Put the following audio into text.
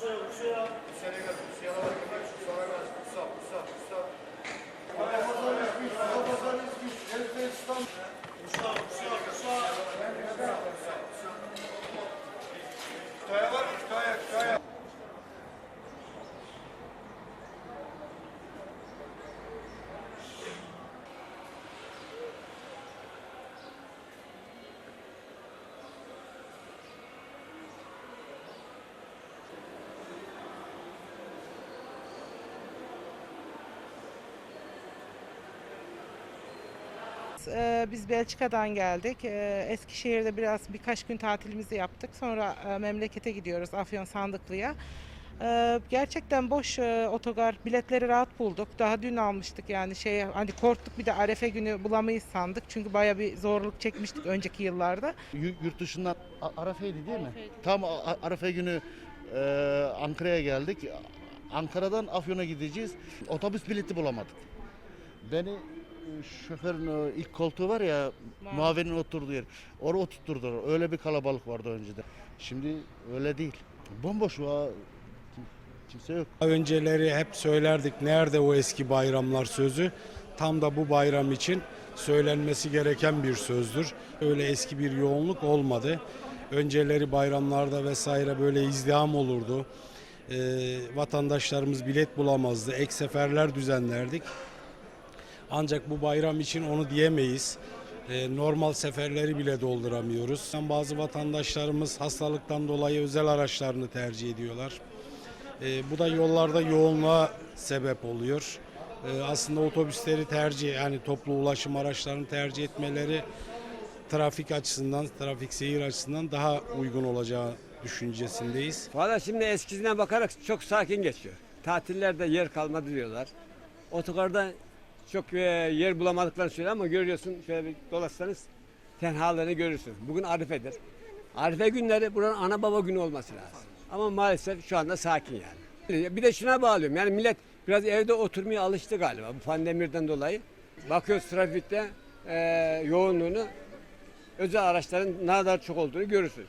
Sonra bu şey ya. Bu sene kadar bu şey alarak kadar şu sonra kadar. Ee, Biz Belçika'dan geldik. Ee, Eskişehir'de biraz birkaç gün tatilimizi yaptık. Sonra e, memlekete gidiyoruz Afyon Sandıklı'ya. Ee, Gerçekten boş e, otogar biletleri rahat bulduk. Daha dün almıştık yani şey hani korktuk bir de Arefe günü bulamayız sandık. Çünkü baya bir zorluk çekmiştik önceki yıllarda. Y- Yurt dışından A- Arafe'ydi değil mi? Arafe'ydi. Tam A- Arafe günü e, Ankara'ya geldik. Ankara'dan Afyon'a gideceğiz. Otobüs bileti bulamadık. Beni e, şoförün ilk koltuğu var ya Mavi. Mavi'nin oturduğu yer. Oraya oturtturdular. Öyle bir kalabalık vardı önceden. Şimdi öyle değil. Bomboş var. Kim- Kimse yok. Önceleri hep söylerdik nerede o eski bayramlar sözü. Tam da bu bayram için söylenmesi gereken bir sözdür. Öyle eski bir yoğunluk olmadı. Önceleri bayramlarda vesaire böyle izdiham olurdu. Ee, vatandaşlarımız bilet bulamazdı. Ek seferler düzenlerdik. Ancak bu bayram için onu diyemeyiz. Ee, normal seferleri bile dolduramıyoruz. Bazı vatandaşlarımız hastalıktan dolayı özel araçlarını tercih ediyorlar. Ee, bu da yollarda yoğunluğa sebep oluyor. Ee, aslında otobüsleri tercih yani toplu ulaşım araçlarını tercih etmeleri trafik açısından, trafik seyir açısından daha uygun olacağı düşüncesindeyiz. Valla şimdi eskisine bakarak çok sakin geçiyor. Tatillerde yer kalmadı diyorlar. Otogarda çok e, yer bulamadıklarını söylüyor ama görüyorsun şöyle bir dolaşsanız tenhalığını görürsün. Bugün Arife'dir. Arife günleri buranın ana baba günü olması lazım. Ama maalesef şu anda sakin yani. Bir de şuna bağlıyorum yani millet biraz evde oturmaya alıştı galiba bu pandemiden dolayı. Bakıyoruz trafikte e, yoğunluğunu özel araçların ne kadar çok olduğunu görürsünüz.